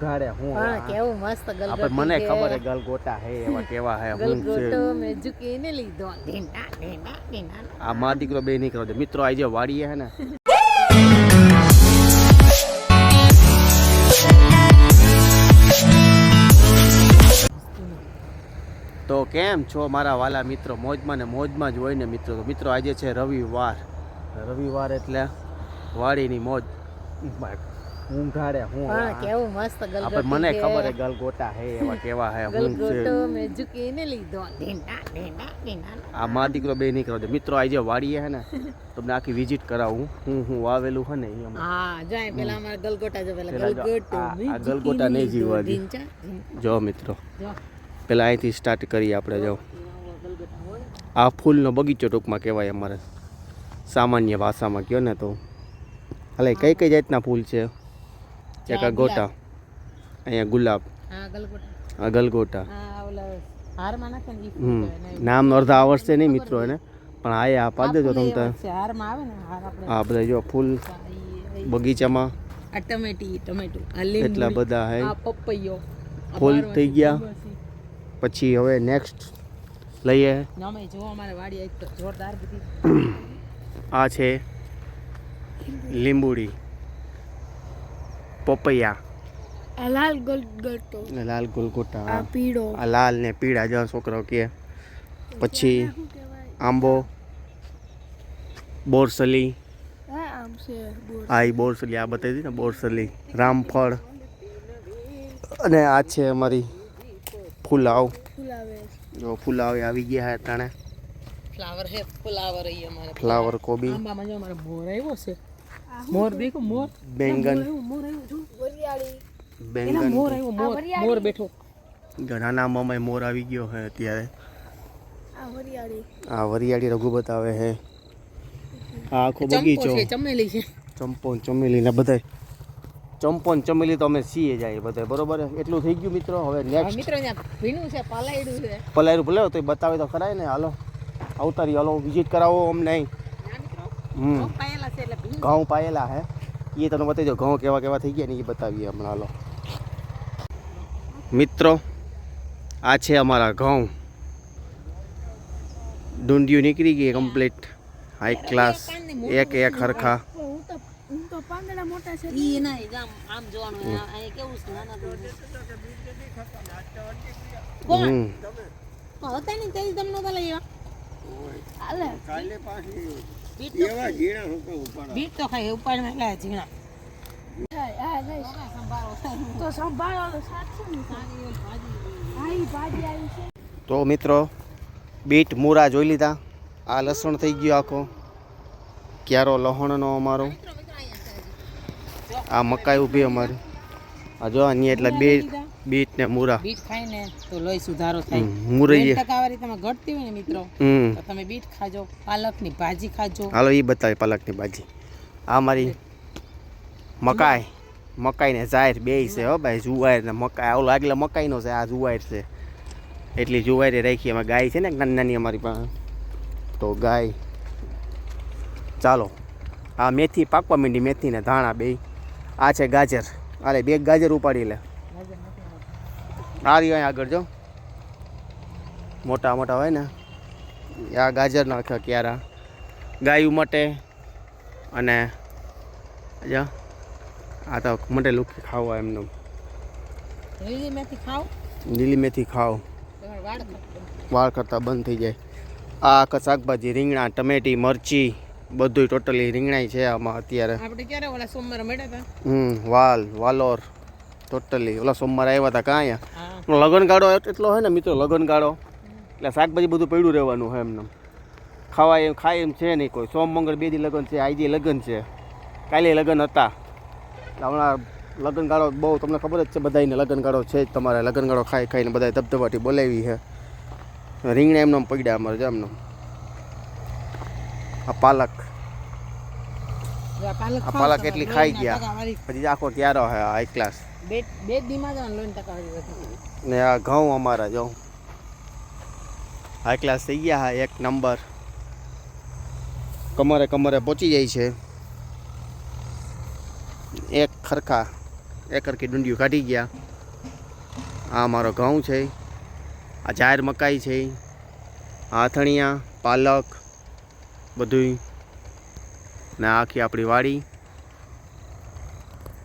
ગાડે હું પણ કેવું મસ્ત મને ખબર હે ગલગોટા હે એવા કેવા હે હું ગલગોટો મેં ઝૂકીને લીધો. ઢીંડા, ઢીંડા, ઢીંડા. આ મા દીકરો બે નીકળો દે મિત્રો આજે વાડીએ હે ને. તો કેમ છો મારા વાલા મિત્રો? મોજમાં ને મોજમાં જ હોય ને મિત્રો. મિત્રો આજે છે રવિવાર. રવિવાર એટલે વાડીની મોજ. હું ગાડે હું કેવું મસ્ત આપણે મને ખબર હે ગલગોટા હે એવા કેવા હે હું ગલગોટો મે ઝુકીને લીધો. ઢીંડા, ઢીંડા, ઢીંડા. આ મા દીકરો બે નીકળો કરો મિત્રો આજે વાડીએ હે ને તમને આખી વિઝિટ કરાવું. હું હું વાવેલું હે ને હા જાય પેલા અમાર ગલગોટા જો પેલા ગલગોટો આ- ગલગોટા નહીં ઝૂકીને જીવવા. દે. જો મિત્રો પેલા અહીંથી સ્ટાર્ટ કરીએ આપણે જો. આ ફૂલનો બગીચો ટૂંકમાં કહેવાય અમારે. સામાન્ય ભાષામાં કહો ને તો. હાલે કઈ કઈ જાતના ફૂલ છે? એક આ ગોટા. અહીંયા ગુલાબ. આ ગલગોટા. નામ અડધા આવડશે નહીં મિત્રો એને. પણ આ પાડી દેજો તમને આ બધા જો ફૂલ બગીચામાં. ટમેટી ટમેટું એટલા બધા હે. પપૈયો. ફૂલ થઈ ગયા. પછી હવે નેક્સ્ટ લઈએ. આ છે લીંબુડી. પપૈયા આ લાલ ગલગોટો લાલ ગોલગોટા આ પીળો આ લાલ ને પીળા જેવા છોકરો કે. પછી આંબો. બોરસલી. આ આમ છે બોર આ ઈ બોરસલી આ બતાવી હતી ને બોરસલી. રામફળ. અને આ છે અમારી ફુલાવ. ફુલાવે. જો ફુલાવ એ આવી ગયા હે તાણે. ફ્લાવર હે ફ્લાવર ફ્લાવર કોબી. આંબામાં જો અમારે મોર આવ્યો છે. મોર દેખો મોર. બેંગન મોર આવ્યો જો વરિયાળી એના બેંગન મોર આવ્યો મોર મોર બેઠો. ઘણાના મમાય મોર આવી ગયો હે અત્યારે. આ વરિયાળી. આ વરિયાળી રઘુ બતાવે હે. આ આખો ચંપો બગીચો. છે ચમેલી છે. ચંપો ને ચમેલી ને બધાય. ચંપો ને ચમેલી તો અમે સીએ જાય બધાય બરોબર? હે? એટલું થઈ ગયું મિત્રો હવે હવે નેક્સ્ટ મિત્રો ત્યાં ભીનું છે પાલાયડું છે. પલાયરું ભલે તો બતાવે તો ખરાય ને હાલો. અવતારી હાલો વિઝિટ કરાવો અમને અહીં. ના મિત્રો. હમ. ઘઉં પાયેલા છે એટલે ભીનું ઘઉં પાયેલા હે. એ તમને બતાવી દો ઘઉં કેવા કેવા થઈ ગયા ને એ બતાવીએ હમણાં હાલો. મિત્રો આ છે અમારા ઘઉં. ડુંડિયું નીકળી ગઈ કમ્પ્લીટ હાઈ ક્લાસ એક એક હરખા. બીટ તો ખાઈ. ઉપાડ ઝીણા. સંભાળો તો મિત્રો બીટ મૂરા જોઈ લીધા. આ લસણ થઈ ગયો આખો. ક્યારો લહણનો અમારો. આ મકાઈ ઊભી અમારી. આ જો અહીંયા એટલે બે બીટ ને મૂરા. બીટ ખાઈને તો લોહી સુધારો થાય. હમ, ટકાવારી તમે ઘટતી હોય ને મિત્રો તો તમે બીટ ખાજો પાલકની ભાજી ખાજો. હાલો એ બતાવે પાલકની ભાજી. આ મારી મકાઈ. મકાઈ ને જાહેર બે છે, હો ભાઈ, જુવાર ને મકાઈ. આવું લાગેલા મકાઈનો છે, આ જુવાર છે. એટલી જુવારે રાખી એમાં ગાય છે ને, નાની નાની અમારી પાસે. તો ગાય. ચાલો, આ મેથી પાકવા માંડી મેથી ને ધાણા બે. આ છે ગાજર. અરે, બે ગાજર ઉપાડી લે. આ રહ્યો આગળ, જો. મોટા મોટા હોય ને. આ ગાજર નાખ્યા ક્યારા. ગાયું માટે અને, જા. આ તો માટે લુખી ખાવા એમનું. લીલી મેથી ખાઓ? લીલી મેથી ખાવ વાળ કરતાં બંધ થઈ જાય. આ આખા શાકભાજી રીંગણા ટમેટી મરચી બધું ટોટલી રીંગણાઈ છે આમાં અત્યારે. આપણે ક્યારે ઓલા સોમવાર મળ્યા હતા હમ વાલ વાલોર ટોટલી ઓલા સોમવારે આવ્યા હતા કાં અહીંયા? લગન ગાળો એટલો હોય ને મિત્રો લગન ગાળો. એટલે શાકભાજી બધું પડ્યું રહેવાનું હોય એમને. ખાવા એમ ખાય એમ છે નહીં કોઈ. સોમ મંગળ બે દી લગન છે આજે લગ્ન છે. કાલે લગ્ન હતા. હમણાં લગ્નગાળો બહુ તમને ખબર જ છે બધાને લગન ગાળો છે જ તમારે. લગ્નગાળો ખાઈ ખાઈને બધા ધબધબાટી બોલાવી છે. રીંગણા એમનો પડ્યા અમારે જેમનો આ પાલક. આ પાલક એટલી ખાઈ ગયા. પછી આખો ક્યારો હે આ હાઈ ક્લાસ ને આ ઘઉં અમારા જો. હાઈ ક્લાસ થઈ ગયા હા એક નંબર. કમરે કમરે પહોંચી જાય છે. એક ખરખા એકરકી ડુંડિયું કાઢી ગયા. આ મારો ઘઉં છે, આ જાહેર મકાઈ છે, હાથણિયા, પાલક, બધુંય. ને આખી આપણી વાડી.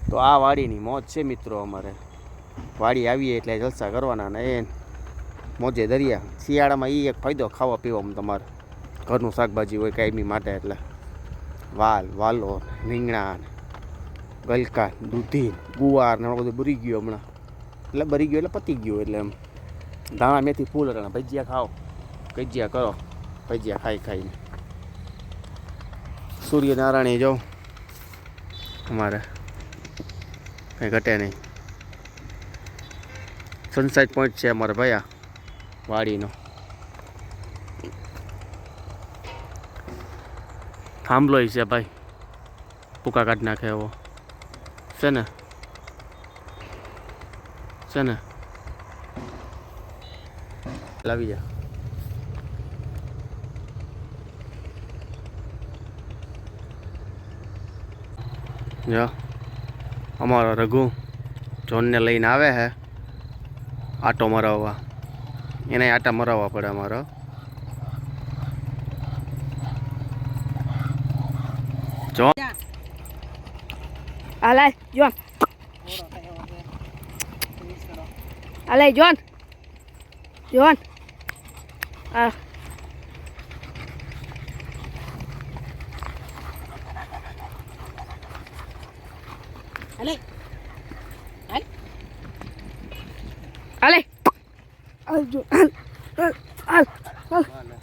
તો આ વાડીની મોજ છે મિત્રો અમારે. વાડી આવીએ એટલે જલસા કરવાના ને એ મોજે દરિયા. શિયાળામાં એ એક ફાયદો ખાવા પીવામાં તમારે. ઘરનું શાકભાજી હોય કાયમી માટે એટલે. વાલ, વાલો, રીંગણા ગલકા દૂધી ગુવાર ને બધું ભરી ગયું હમણાં. એટલે ભરી ગયું એટલે પતી ગયું એટલે એમ. ધાણા, મેથી, ફૂલ હતા ભજીયા ખાઓ. ભજીયા કરો. ભજીયા ખાઈ ખાઈને. સૂર્યનારાયણ જો, અમારે કંઈ ઘટે નહીં. સનસાઇટ પોઈન્ટ છે અમારે ભયા વાડીનો. થાંભલો છે ભાઈ. ભૂકા કાઢી નાખે એવો. છે ને છે ને લાવી જા અમારો રઘુ જોનને લઈને આવે છે આટો મરાવવા. એને આટા મરાવવા પડે અમારો. જો આલે જોન આલે જોન જોન આ હાલે હાલ આલે આલ જો આલ આલ આલ